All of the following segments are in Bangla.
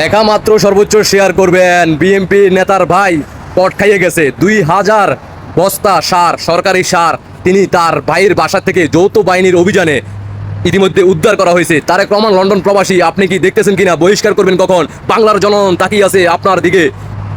দেখা মাত্র সর্বোচ্চ শেয়ার করবেন বিএমপি নেতার ভাই, পট খাইয়ে গেছে। দুই হাজার বস্তা সার, সরকারি সার তিনি তার ভাইয়ের বাসা থেকে যৌথ বাহিনীর অভিযানে ইতিমধ্যে উদ্ধার করা হয়েছে। তারেক রহমান, লন্ডন প্রবাসী, আপনি কি দেখতেছেন কিনা? বহিষ্কার করবেন কখন? বাংলার জনন তাকিয়ে আছে আপনার দিকে।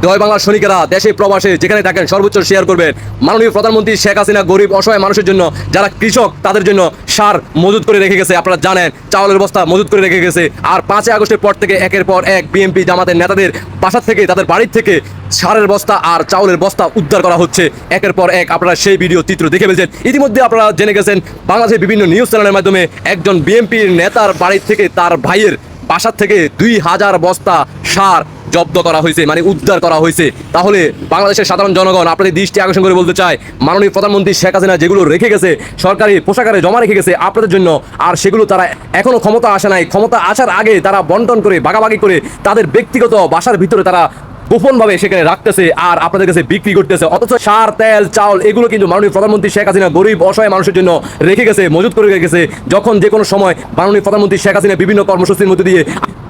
জয় বাংলার সৈনিকেরা দেশে প্রবাসে যেখানে থাকেন সর্বোচ্চ শেয়ার করবেন। মাননীয় প্রধানমন্ত্রী শেখ হাসিনা গরিব, অসহায় মানুষের জন্য যারা কৃষক, তাদের জন্য সার মজুত করে রেখে গেছে। আপনারা জানেন, চাউলের বস্তা মজুত করে রেখে গেছে। আর পাঁচই আগস্টের পর থেকে একের পর এক বিএনপি জামাতের নেতাদের বাসা থেকে, তাদের বাড়ির থেকে সারের বস্তা আর চাউলের বস্তা উদ্ধার করা হচ্ছে। একের পর এক আপনারা সেই ভিডিও চিত্র দেখে ফেলছেন। ইতিমধ্যে আপনারা জেনে গেছেন, বাংলাদেশের বিভিন্ন নিউজ চ্যানেলের মাধ্যমে একজন বিএনপির নেতার বাড়ির থেকে তার ভাইয়ের বাসার থেকে দুই হাজার বস্তা সার জব্দ করা হয়েছে মানে উদ্ধার করা হয়েছে। তাহলে বাংলাদেশের সাধারণ জনগণ আপনাদের দৃষ্টি আকর্ষণ করে বলতে চায়, মাননীয় প্রধানমন্ত্রী শেখ হাসিনা যেগুলো রেখে গেছে, সরকারি পোশাকারে জমা রেখে গেছে আপনাদের জন্য, আর সেগুলো তারা এখনও ক্ষমতা আসে নাই। ক্ষমতা আসার আগে তারা বন্টন করে, বাগাবাগি করে তাদের ব্যক্তিগত বাসার ভিতরে তারা গোপনভাবে সেখানে রাখতেছে আর আপনাদের কাছে বিক্রি করতেছে। অথচ সার, তেল, চাউল, এগুলো কিন্তু মাননীয় প্রধানমন্ত্রী শেখ হাসিনা গরিব, অসহায় মানুষের জন্য রেখে গেছে, মজুত করে রেখে গেছে। যখন যে কোনো সময় মাননীয় প্রধানমন্ত্রী শেখ হাসিনা বিভিন্ন কর্মসূচির মধ্যে দিয়ে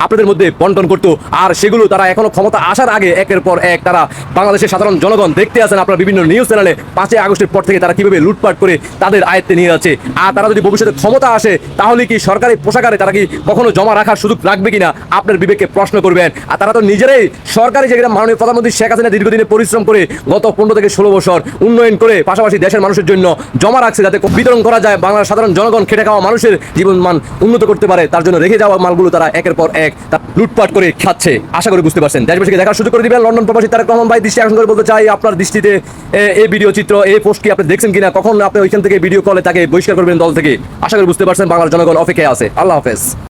আপনাদের মধ্যে বন্টন করতো। আর সেগুলো তারা এখনও ক্ষমতা আসার আগে একের পর এক তারা বাংলাদেশের সাধারণ জনগণ দেখতে আছেন আপনার বিভিন্ন নিউজ চ্যানেলে পাঁচই আগস্টের পর থেকে তারা কীভাবে লুটপাট করে তাদের আয়ত্তে নিয়ে যাচ্ছে। আর তারা যদি ভবিষ্যতে ক্ষমতা আসে, তাহলে কি সরকারি পোশাকারে তারা কি কখনো জমা রাখার সুযোগ রাখবে কিনা? আপনার বিবেককে প্রশ্ন করবেন। আর তারা তো নিজেরাই সরকারি জায়গায় মাননীয় প্রধানমন্ত্রী শেখ হাসিনা দীর্ঘদিনে পরিশ্রম করে গত পনেরো থেকে ষোলো বছর উন্নয়ন করে পাশাপাশি দেশের মানুষের জন্য জমা রাখছে যাতে বিতরণ করা যায়। বাংলার সাধারণ জনগণ খেটে খাওয়া মানুষের জীবন মান উন্নত করতে পারে, তার জন্য রেখে যাওয়া মালগুলো তারা একের পর এক তা লুটপাট করে খাচ্ছে। আশা করে বুঝতে পারছেন। দেশবাসীকে দেখার সুযোগ করে দিবেন। লন্ডন প্রবাসী তারেক রহমান ভাই দৃষ্টি আকর্ষণ করে বলতে চাই, আপনার দৃষ্টিতে এই ভিডিও চিত্র এই পোস্ট কি আপনি দেখছেন কিনা? কখন আপনি ওইখান থেকে ভিডিও কলে তাকে বহিষ্কার করবেন দল থেকে? আশা করি বুঝতে পারছেন বাংলার জনগণ অপেক্ষায় আছে। আল্লাহ হাফেজ।